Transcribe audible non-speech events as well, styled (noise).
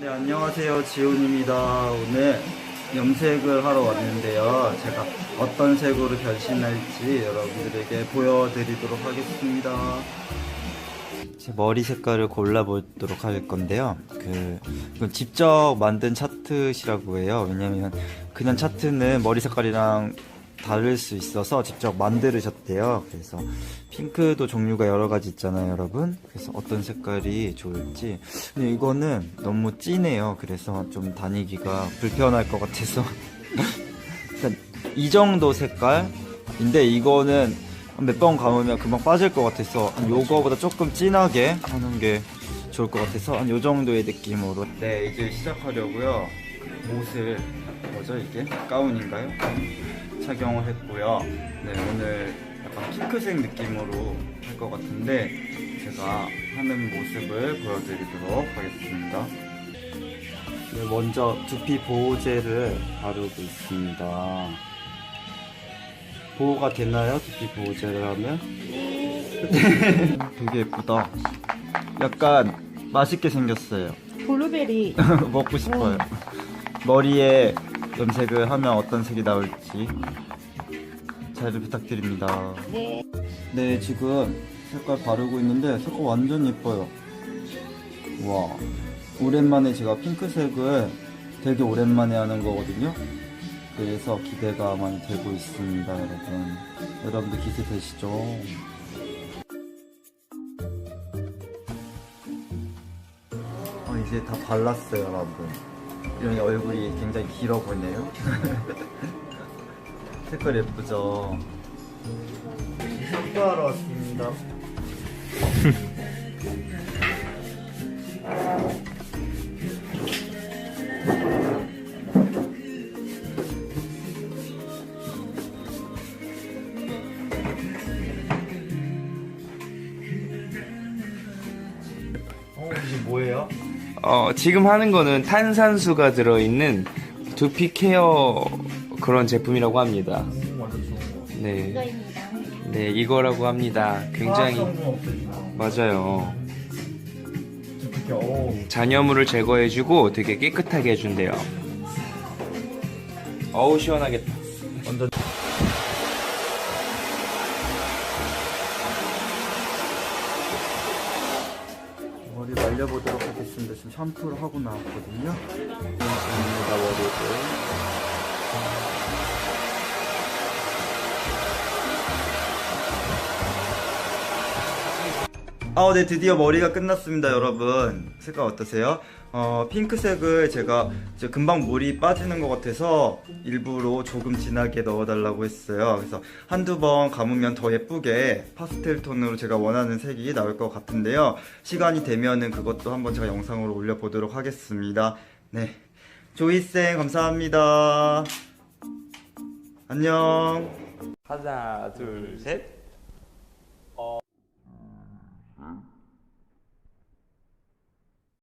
네, 안녕하세요. 지훈입니다. 오늘 염색을 하러 왔는데요. 제가 어떤 색으로 변신할지 여러분들에게 보여드리도록 하겠습니다. 제 머리 색깔을 골라보도록 할 건데요. 그, 이건 직접 만든 차트시라고 해요. 왜냐면 그냥 차트는 머리 색깔이랑 다를 수 있어서 직접 만들으셨대요. 그래서 핑크도 종류가 여러 가지 있잖아요, 여러분. 그래서 어떤 색깔이 좋을지. 근데 이거는 너무 진해요. 그래서 좀 다니기가 불편할 것 같아서. (laughs) 일단 이 정도 색깔인데 이거는 몇 번 감으면 금방 빠질 것 같아서 한 요거보다 조금 진하게 하는 게 좋을 것 같아서 한 요 정도의 느낌으로 네 이제 시작하려고요 옷을 뭐죠 이게 가운인가요? 착용을 했고요 네 오늘 약간 핑크색 느낌으로 할 것 같은데 제가 하는 모습을 보여드리도록 하겠습니다 네, 먼저 두피 보호제를 바르고 있습니다 보호가 되나요? 두피 보호제를 하면? (laughs) 되게 예쁘다. 약간 맛있게 생겼어요. 블루베리 (laughs) 먹고 싶어요. 머리에 염색을 하면 어떤 색이 나올지 잘 부탁드립니다. 네. 네, 지금 색깔 바르고 있는데 색깔 완전 예뻐요. 와, 오랜만에 제가 핑크색을 되게 오랜만에 하는 거거든요. 그래서 기대가 많이 되고 있습니다, 여러분. 여러분들 기대되시죠? 어, 이제 다 발랐어요, 여러분. 이런 얼굴이 굉장히 길어 보이네요. (laughs) 색깔 예쁘죠? 샴푸하러 왔습니다. 어, 이게 뭐예요? 어, 지금 하는 거는 탄산수가 들어있는 두피 케어 그런 제품이라고 합니다. 네. 네, 이거라고 합니다. 굉장히? 맞아요. 잔여물을 제거해주고 되게 깨끗하게 해준대요. 어우, 시원하겠다. 완전. 머리 말려보도록 하겠습니다. 지금 샴푸를 하고 나왔거든요. 입니다 머리를. 아, 네, 드디어 머리가 끝났습니다, 여러분. 색깔 어떠세요? 어, 핑크색을 제가 금방 물이 빠지는 것 같아서 일부러 조금 진하게 넣어달라고 했어요. 그래서 한두 번 감으면 더 예쁘게 파스텔 톤으로 제가 원하는 색이 나올 것 같은데요. 시간이 되면은 그것도 한번 제가 영상으로 올려보도록 하겠습니다. 네. 조이쌤, 감사합니다. 안녕. 하나, 둘, 셋.